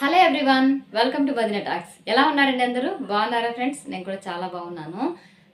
Hello everyone welcome to బదిన talks. ఎలా ఉన్నారండి అందరూ? బాగున్నారా ఫ్రెండ్స్? నేను కూడా చాలా బాగున్నాను.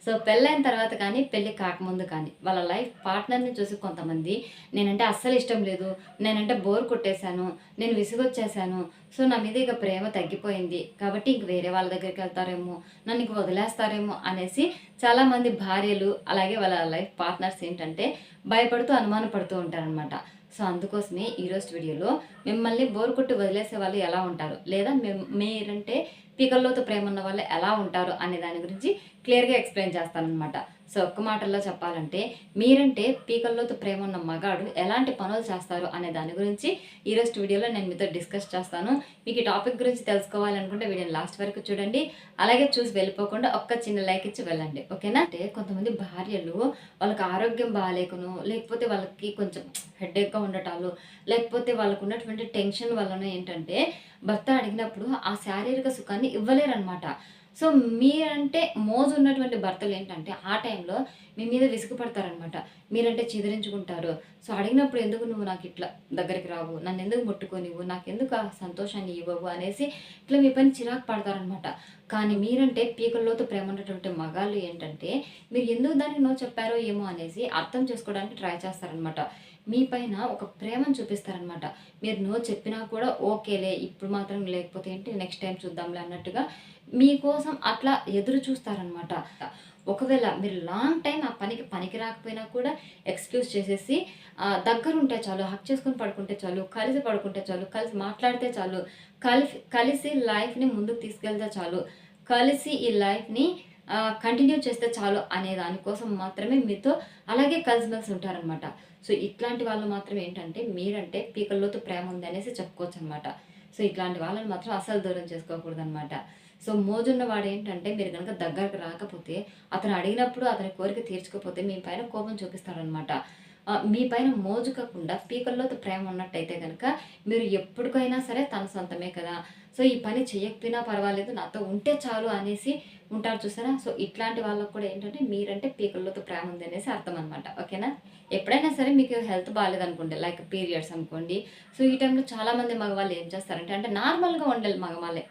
సో పెళ్ళైన తర్వాత కానీ పెళ్ళి కాకముందు కానీ వాళ్ళ లైఫ్ పార్ట్నర్ని చూసి కొంతమంది నేనంటే అస్సలు ఇష్టం లేదు నేనంటే బోర్ కొట్టేశాను నేను విసుగొచ్చేసాను సో నా మీద ఇక ప్రేమ తగ్గిపోయింది. కాబట్టి ఇంక వేరే వాళ్ళ దగ్గరికి వెళ్తారేమో నన్ను ఇంక వదిలేస్తారేమో అనేసి చాలామంది భార్యలు అలాగే వాళ్ళ లైఫ్ పార్ట్నర్స్ ఏంటంటే భయపడుతూ అనుమానపడుతూ ఉంటారనమాట సో అందుకోసమే ఈరోజు వీడియోలో మిమ్మల్ని బోర్ కొట్టి వదిలేసే వాళ్ళు ఎలా ఉంటారు? లేదా మేము మీరంటే పీకల్లోతో ప్రేమ ఉన్న వాళ్ళు ఎలా ఉంటారు? అనే దాని గురించి క్లియర్గా ఎక్స్ప్లెయిన్ చేస్తానన్నమాట. సో ఒక్క మాటల్లో చెప్పాలంటే మీరంటే పీకల్లోతో ప్రేమ ఉన్న మగాడు ఎలాంటి పనులు చేస్తారు అనే దాని గురించి ఈరోజు వీడియోలో నేను మీతో డిస్కస్ చేస్తాను. మీకు ఈ టాపిక్ గురించి తెలుసుకోవాలనుకుంటే వీడియోని లాస్ట్ వరకు చూడండి. అలాగే చూసి వెళ్ళిపోకుండా ఒక్క చిన్న లైక్ ఇచ్చి వెళ్ళండి. ఓకేనా? అంటే కొంతమంది భార్యలు వాళ్ళకి ఆరోగ్యం బాగాలేకును లేకపోతే వాళ్ళకి కొంచెం హెడేక్గా ఉండటాలు లేకపోతే వాళ్ళకు ఉన్నటువంటి టెన్షన్ వలన ఏంటంటే భర్త అడిగినప్పుడు ఆ శారీరక సుఖాన్ని ఇవ్వలేరనమాట సో మీరంటే మోజు ఉన్నటువంటి భర్తలు ఏంటంటే ఆ టైంలో మీ మీద విసుగుపడతారనమాట మీరంటే చిదిరించుకుంటారు. సో అడిగినప్పుడు ఎందుకు నువ్వు నాకు ఇట్లా దగ్గరికి రావు? నన్ను ఎందుకు ముట్టుకోనివ్వు నాకు ఎందుకు ఆ సంతోషాన్ని ఇవ్వవు? అనేసి ఇట్లా మీ పని చిరాకు పడతారనమాట కానీ మీరంటే పీకల్లోతో ప్రేమ ఉన్నటువంటి మగాళ్ళు ఏంటంటే మీరు ఎందుకు దానికి నో చెప్పారో ఏమో అనేసి అర్థం చేసుకోవడానికి ట్రై చేస్తారనమాట మీ పైన ఒక ప్రేమను చూపిస్తారనమాట మీరు నో చెప్పినా కూడా ఓకేలే ఇప్పుడు మాత్రం లేకపోతే ఏంటి నెక్స్ట్ టైం చూద్దాంలే అన్నట్టుగా మీకోసం అట్లా ఎదురు చూస్తారనమాట ఒకవేళ మీరు లాంగ్ టైం ఆ పనికి పనికి రాకపోయినా కూడా ఎక్స్క్యూజ్ చేసేసి దగ్గరుంటే దగ్గర ఉంటే చాలు హక్ చేసుకొని పడుకుంటే చాలు కలిసి పడుకుంటే చాలు కలిసి మాట్లాడితే చాలు కలిసి కలిసి లైఫ్ని ముందుకు తీసుకెళ్తే చాలు కలిసి ఈ లైఫ్ని కంటిన్యూ చేస్తే చాలు అనే దానికోసం మాత్రమే మీతో అలాగే కలిసిమెలిసి ఉంటారనమాట సో ఇట్లాంటి వాళ్ళు మాత్రం ఏంటంటే మీరంటే పీకల్లోతో ప్రేమ ఉంది అనేసి చెప్పుకోవచ్చు అనమాట సో ఇట్లాంటి వాళ్ళని మాత్రం అసలు దూరం చేసుకోకూడదు అనమాట సో మోజున్న వాడు ఏంటంటే మీరు కనుక దగ్గరకు రాకపోతే అతను అడిగినప్పుడు అతని కోరిక తీర్చుకోకపోతే మీ పైన కోపం చూపిస్తాడనమాట. మీ పైన మోజు కాకుండా పీకల్లోతో ప్రేమ ఉన్నట్టయితే కనుక మీరు ఎప్పటికైనా సరే తన సొంతమే కదా. సో ఈ పని చేయకపోయినా పర్వాలేదు నాతో ఉంటే చాలు అనేసి ఉంటారు చూసారా? సో ఇట్లాంటి వాళ్ళకు కూడా ఏంటంటే మీరంటే పీకల్లోతో ప్రేమ ఉంది అనేసి అర్థం అనమాట ఓకేనా? ఎప్పుడైనా సరే మీకు హెల్త్ బాగాలేదనుకోండి లైక్ పీరియడ్స్ అనుకోండి. సో ఈ టైంలో చాలామంది మగవాళ్ళు ఏం చేస్తారంటే అంటే నార్మల్గా ఉండాలి మగవాళ్ళే.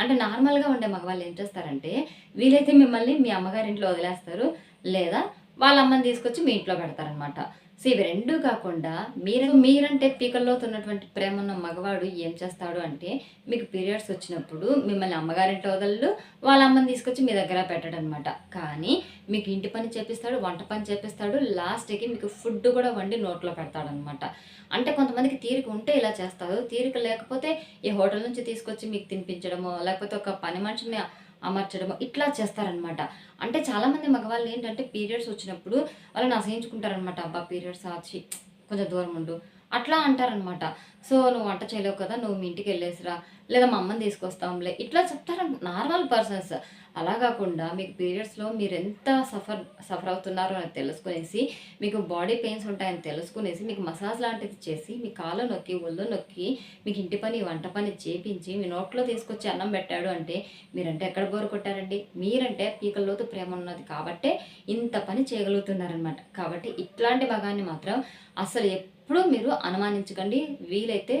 అంటే నార్మల్గా ఉండే మగవాళ్ళు ఏం చేస్తారంటే వీలైతే మిమ్మల్ని మీ అమ్మగారింట్లో వదిలేస్తారు. లేదా వాళ్ళ అమ్మని తీసుకొచ్చి మీ ఇంట్లో పెడతారనమాట సో ఇవి రెండు కాకుండా మీరు మీరంటే పీకల్లోతున్నటువంటి ప్రేమ ఉన్న మగవాడు ఏం చేస్తాడు అంటే మీకు పీరియడ్స్ వచ్చినప్పుడు మిమ్మల్ని అమ్మగారింటి వదళ్ళు వాళ్ళ అమ్మని తీసుకొచ్చి మీ దగ్గర పెట్టడనమాట కానీ మీకు ఇంటి పని చేపిస్తాడు వంట పని చేపిస్తాడు లాస్ట్కి మీకు ఫుడ్ కూడా వండి నోట్లో పెడతాడనమాట అంటే కొంతమందికి తీరిక ఉంటే ఇలా చేస్తారు తీరిక లేకపోతే ఈ హోటల్ నుంచి తీసుకొచ్చి మీకు తినిపించడమో లేకపోతే ఒక పని మనిషిని అమర్చడము ఇట్లా చేస్తారనమాట. అంటే చాలామంది మగవాళ్ళు ఏంటంటే పీరియడ్స్ వచ్చినప్పుడు వాళ్ళని అసహించుకుంటారనమాట. అబ్బా పీరియడ్స్ వచ్చి కొంచెం దూరం ఉండు. అట్లా అంటారనమాట. సో నువ్వు వంట చేయలేవు కదా నువ్వు మీ ఇంటికి వెళ్ళేసిరా లేదా మా అమ్మని తీసుకొస్తాంలే ఇట్లా చెప్తారు నార్మల్ పర్సన్స్. అలా కాకుండా మీకు పీరియడ్స్లో మీరు ఎంత సఫర్ సఫర్ అవుతున్నారో అని తెలుసుకునేసి మీకు బాడీ పెయిన్స్ ఉంటాయని తెలుసుకునేసి మీకు మసాజ్ లాంటిది చేసి మీ కాళ్ళు నొక్కి ఒళ్ళు నొక్కి మీకు ఇంటి పని వంట పని చేపించి మీ నోట్లో తీసుకొచ్చి అన్నం పెట్టాడు అంటే మీరంటే ఎక్కడ బోరు కొట్టారండి? మీరంటే పీకల్లోతు ప్రేమ ఉన్నది కాబట్టే ఇంత పని చేయగలుగుతున్నారనమాట. కాబట్టి ఇట్లాంటి భాగాన్ని మాత్రం అసలు ఎప్పుడూ మీరు అనుమానించకండి. వీలైతే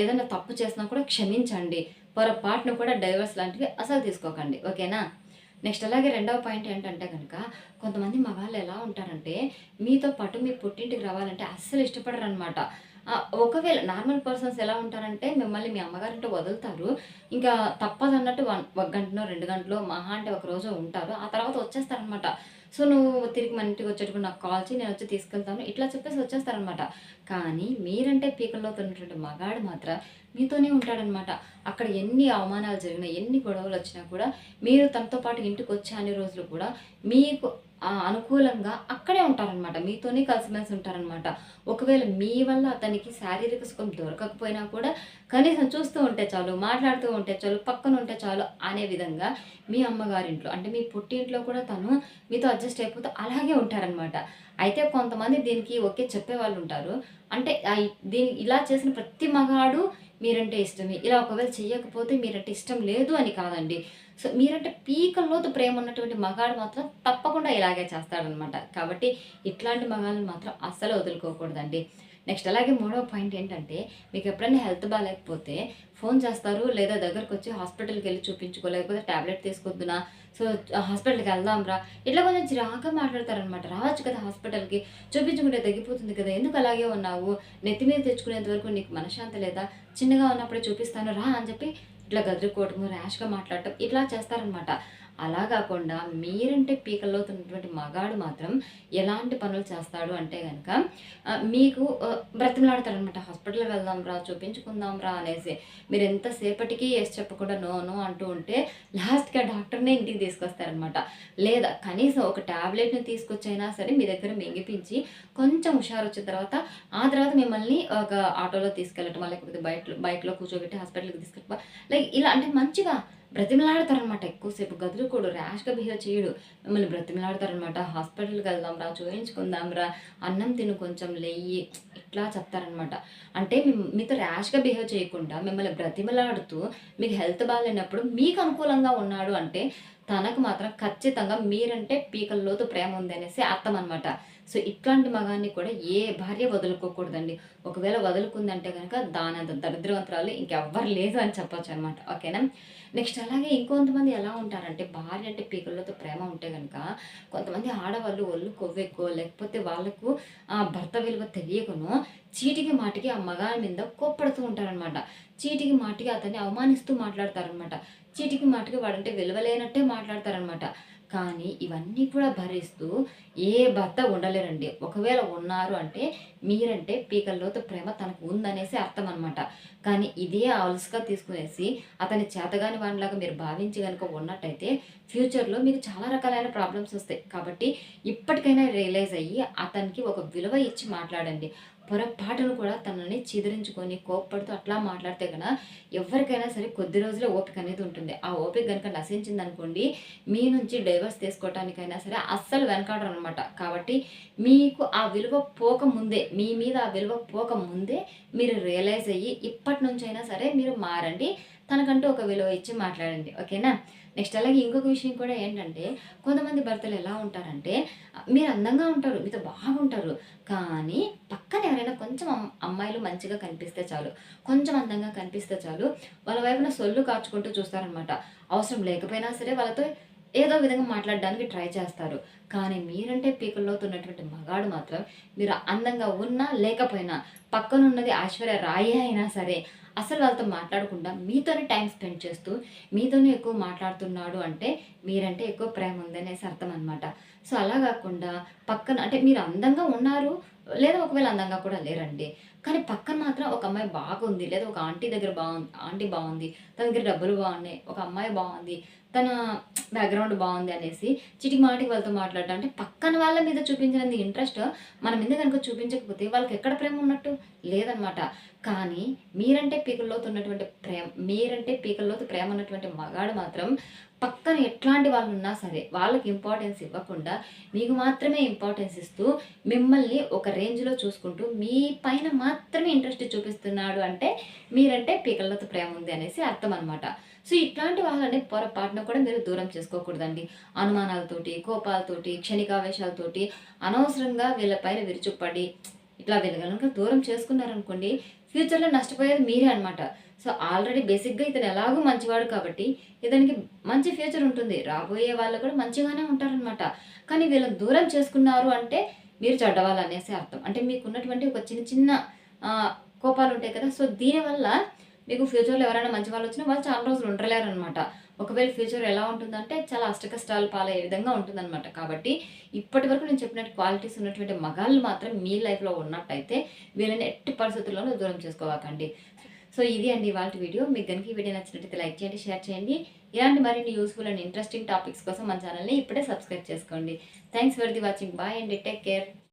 ఏదైనా తప్పు చేసినా కూడా క్షమించండి. పొరపాటును కూడా డైవర్స్ లాంటివి అసలు తీసుకోకండి. ఓకేనా? నెక్స్ట్ అలాగే రెండవ పాయింట్ ఏంటంటే కనుక కొంతమంది మగాళ్ళు ఎలా ఉంటారంటే మీతో పాటు మీ పుట్టింటికి రావాలంటే అస్సలు ఇష్టపడరు అనమాట ఒకవేళ నార్మల్ పర్సన్స్ ఎలా ఉంటారంటే మిమ్మల్ని మీ అమ్మగారింటో వదులుతారు. ఇంకా తప్పదన్నట్టు వన్ ఒక గంటనో రెండు గంటలో మహా అంటే ఒక రోజు ఉంటారు. ఆ తర్వాత వచ్చేస్తారనమాట సో నువ్వు తిరిగి మన ఇంటికి వచ్చేటప్పుడు నాకు కాల్ చేయి నేను వచ్చి తీసుకెళ్తాను. ఇట్లా చెప్పేసి వచ్చేస్తారనమాట. కానీ మీరంటే పీకల్లో ఉన్నటువంటి మగాడు మాత్రం మీతోనే ఉంటాడనమాట. అక్కడ ఎన్ని అవమానాలు జరిగినా ఎన్ని గొడవలు వచ్చినా కూడా మీరు తనతో పాటు ఇంటికి వచ్చే అన్ని రోజులు కూడా మీకు అనుకూలంగా అక్కడే ఉంటారనమాట మీతోనే కలిసిమెలిసి ఉంటారనమాట ఒకవేళ మీ వల్ల అతనికి శారీరక సుఖం దొరకకపోయినా కూడా కనీసం చూస్తూ ఉంటే చాలు మాట్లాడుతూ ఉంటే చాలు పక్కన ఉంటే చాలు అనే విధంగా మీ అమ్మగారింట్లో అంటే మీ పుట్టింట్లో కూడా తను మీతో అడ్జస్ట్ అయిపోతూ అలాగే ఉంటారనమాట అయితే కొంతమంది దీనికి ఓకే చెప్పే వాళ్ళు ఉంటారు. అంటే దీని ఇలా చేసిన ప్రతి మగాడు మీరంటే ఇష్టమే. ఇలా ఒకవేళ చేయకపోతే మీరంటే ఇష్టం లేదు అని కాదండి. సో మీరంటే పీకల్లోతు ప్రేమ ఉన్నటువంటి మగాడు మాత్రం తప్పకుండా ఇలాగే చేస్తాడనమాట కాబట్టి ఇట్లాంటి మగాళ్ళని మాత్రం అస్సలు వదులుకోకూడదండి. నెక్స్ట్ అలాగే మూడవ పాయింట్ ఏంటంటే మీకు ఎప్పుడైనా హెల్త్ బాగాలేకపోతే ఫోన్ చేస్తారు లేదా దగ్గరకు వచ్చి హాస్పిటల్కి వెళ్ళి చూపించుకో లేకపోతే ట్యాబ్లెట్ తీసుకొద్దునా సో హాస్పిటల్కి వెళ్దాం రా ఇట్లా కొంచెం చిరాగా మాట్లాడతారనమాట రావచ్చు కదా హాస్పిటల్కి చూపించుకుంటే తగ్గిపోతుంది కదా ఎందుకు అలాగే ఉన్నావు? నెత్తి మీద తెచ్చుకునేంత వరకు నీకు మనశ్శాంతి లేదా? చిన్నగా ఉన్నప్పుడే చూపిస్తాను రా అని చెప్పి ఇట్లా గదిరికోవటము ర్యాష్గా మాట్లాడటం ఇట్లా చేస్తారనమాట అలా కాకుండా మీరంటే పీకల్లో ఉన్నటువంటి మగాడు మాత్రం ఎలాంటి పనులు చేస్తాడు అంటే కనుక మీకు బ్రతిమలాడతారనమాట హాస్పిటల్కి వెళ్దాం రా చూపించుకుందాం రా అనేసి. మీరు ఎంతసేపటికి ఎస్ చెప్పకుండా నో నో అంటూ ఉంటే లాస్ట్గా డాక్టర్నే ఇంటికి తీసుకొస్తారనమాట లేదా కనీసం ఒక ట్యాబ్లెట్ని తీసుకొచ్చైనా సరే మీ దగ్గర మింగిపించి కొంచెం హుషారు వచ్చిన తర్వాత ఆ తర్వాత మిమ్మల్ని ఒక ఆటోలో తీసుకెళ్ళటం లేకపోతే బయట బైక్లో కూర్చోబెట్టి హాస్పిటల్కి తీసుకెళ్ళటం లైక్ ఇలా అంటే మంచిగా బ్రతిమలాడతారనమాట ఎక్కువసేపు. గదులుకోడు ర్యాష్గా బిహేవ్ చేయడు. మిమ్మల్ని బ్రతిమలాడతారనమాట హాస్పిటల్కి వెళ్దాం రా చూపించుకుందాం రా అన్నం తిను కొంచెం లెయ్యి ఇట్లా చెప్తారనమాట అంటే మీతో ర్యాష్గా బిహేవ్ చేయకుండా మిమ్మల్ని బ్రతిమలాడుతూ మీకు హెల్త్ బాగాలేనప్పుడు మీకు అనుకూలంగా ఉన్నాడు అంటే తనకు మాత్రం ఖచ్చితంగా మీరంటే పీకల్లోతు ప్రేమ ఉంది అనేసి అర్థం అనమాట సో ఇట్లాంటి మగాన్ని కూడా ఏ భార్య వదులుకోకూడదండి. ఒకవేళ వదులుకుందంటే కనుక దాని అంత దరిద్రవంతరాలు ఇంకెవ్వరు లేదు అని చెప్పొచ్చు అనమాట ఓకేనా? నెక్స్ట్ అలాగే ఇంకొంతమంది ఎలా ఉంటారంటే భార్య అంటే పీకలతో ప్రేమ ఉంటే కనుక కొంతమంది ఆడవాళ్ళు ఒళ్ళు కొవ్వెక్కో లేకపోతే వాళ్ళకు ఆ భర్త విలువ తెలియకును చీటికి మాటికి ఆ మగాని మీద కోప్పడుతూ ఉంటారనమాట చీటికి మాటికి అతన్ని అవమానిస్తూ మాట్లాడతారనమాట చీటికి మాటికి వాడంటే విలువలేనట్టే మాట్లాడతారనమాట కానీ ఇవన్నీ కూడా భరిస్తూ ఏ భర్త ఉండలేరండి. ఒకవేళ ఉన్నారు అంటే మీరంటే పీకల్లోతో ప్రేమ తనకు ఉందనేసి అర్థం అనమాట కానీ ఇదే ఆలస్గా తీసుకునేసి అతని చేతగాని వాడిలాగా మీరు భావించి కనుక ఉన్నట్టయితే ఫ్యూచర్లో మీకు చాలా రకాలైన ప్రాబ్లమ్స్ వస్తాయి. కాబట్టి ఇప్పటికైనా రియలైజ్ అయ్యి అతనికి ఒక విలువ ఇచ్చి మాట్లాడండి. పొరపాటును కూడా తనని చిదిరించుకొని కోప్పడుతూ అట్లా మాట్లాడితే కనుక ఎవరికైనా సరే కొద్ది రోజులే ఓపిక అనేది ఉంటుంది. ఆ ఓపిక కనుక నశించింది అనుకోండి మీ నుంచి డైవర్స్ తీసుకోవటానికైనా సరే అస్సలు వెనకాడరు అనమాట కాబట్టి మీకు ఆ విలువ పోక ముందే మీ మీద ఆ విలువ పోక ముందే మీరు రియలైజ్ అయ్యి ఇప్పటి నుంచి అయినా సరే మీరు మారండి. తనకంటూ ఒక విలువ ఇచ్చి మాట్లాడండి. ఓకేనా? నెక్స్ట్ అలాగే ఇంకొక విషయం కూడా ఏంటంటే కొంతమంది భర్తలు ఎలా ఉంటారంటే మీరు అందంగా ఉంటారు మీతో బాగుంటారు కానీ పక్కన ఎవరైనా కొంచెం అమ్మాయిలు మంచిగా కనిపిస్తే చాలు కొంచెం అందంగా కనిపిస్తే చాలు వాళ్ళ వైపున సొల్లు కాచుకుంటూ చూస్తారనమాట అవసరం లేకపోయినా సరే వాళ్ళతో ఏదో విధంగా మాట్లాడడానికి ట్రై చేస్తారు. కానీ మీరంటే పీకల్లోతున్నటువంటి మగాడు మాత్రం మీరు అందంగా ఉన్నా లేకపోయినా పక్కనున్నది ఐశ్వర్య రాయే అయినా సరే అసలు వాళ్ళతో మాట్లాడకుండా మీతోనే టైం స్పెండ్ చేస్తూ మీతోనే ఎక్కువ మాట్లాడుతున్నాడు అంటే మీరంటే ఎక్కువ ప్రేమ ఉందనేసి అర్థం అనమాట సో అలా కాకుండా పక్కన అంటే మీరు అందంగా ఉన్నారు లేదా ఒకవేళ అందంగా కూడా లేరండి. కానీ పక్కన మాత్రం ఒక అమ్మాయి బాగుంది లేదా ఒక ఆంటీ దగ్గర బాగుంది ఆంటీ బాగుంది తన దగ్గర డబ్బులు బాగున్నాయి ఒక అమ్మాయి బాగుంది తన బ్యాక్గ్రౌండ్ బాగుంది అనేసి చిటికి మాటికి వాళ్ళతో మాట్లాడటం అంటే పక్కన వాళ్ళ మీద చూపించినంత ఇంట్రెస్ట్ మన మీద కనుక చూపించకపోతే వాళ్ళకి ఎక్కడ ప్రేమ ఉన్నట్టు? లేదనమాట. కానీ మీరంటే పీకల్లోతు ఉన్నటువంటి ప్రేమ మీరంటే పీకల్లోతు ప్రేమ ఉన్నటువంటి మగాడు మాత్రం పక్కన ఎట్లాంటి వాళ్ళు ఉన్నా సరే వాళ్ళకి ఇంపార్టెన్స్ ఇవ్వకుండా మీకు మాత్రమే ఇంపార్టెన్స్ ఇస్తూ మిమ్మల్ని ఒక రేంజ్లో చూసుకుంటూ మీ పైన మాత్రమే ఇంట్రెస్ట్ చూపిస్తున్నాడు అంటే మీరంటే పీకల్లోతో ప్రేమ ఉంది అనేసి అర్థం అనమాట సో ఇట్లాంటి వాళ్ళని పొరపాటున కూడా మీరు దూరం చేసుకోకూడదండి. అనుమానాలతోటి కోపాలతోటి క్షణికావేశాలతోటి అనవసరంగా వీళ్ళపైన విరుచుపడి ఇట్లా వీళ్ళ దూరం చేసుకున్నారనుకోండి ఫ్యూచర్లో నష్టపోయేది మీరే అనమాట సో ఆల్రెడీ బేసిక్గా ఇతను ఎలాగో మంచివాడు కాబట్టి ఇతనికి మంచి ఫ్యూచర్ ఉంటుంది. రాబోయే వాళ్ళు కూడా మంచిగానే ఉంటారనమాట కానీ వీళ్ళని దూరం చేసుకున్నారు అంటే మీరు చెడ్డవాళ్ళు అనేసి అర్థం. అంటే మీకు ఉన్నటువంటి ఒక చిన్న చిన్న కోపాలు ఉంటాయి కదా. సో దీనివల్ల మీకు ఫ్యూచర్లో ఎవరైనా మంచి వాళ్ళు వచ్చినా వాళ్ళు చాలా రోజులు ఉండలేరు అనమాట ఒకవేళ ఫ్యూచర్ ఎలా ఉంటుందంటే చాలా అష్టకష్టాలు పాలయ్యే విధంగా ఉంటుందన్నమాట. కాబట్టి ఇప్పటి వరకు నేను చెప్పినట్టు క్వాలిటీస్ ఉన్నటువంటి మగాళ్ళు మాత్రం మీ లైఫ్లో ఉన్నట్టయితే వీళ్ళని ఎట్టి పరిస్థితుల్లోనూ దూరం చేసుకోవాకండి. సో ఇది అండి ఇవాళ వీడియో. మీకు కనుక ఈ వీడియో నచ్చినట్టు లైక్ చేయండి షేర్ చేయండి. ఇలాంటి మరిన్ని యూస్ఫుల్ అండ్ ఇంట్రెస్టింగ్ టాపిక్స్ కోసం మన ఛానల్ని ఇప్పుడే సబ్స్క్రైబ్ చేసుకోండి. Thanks for the watching bye and. Take care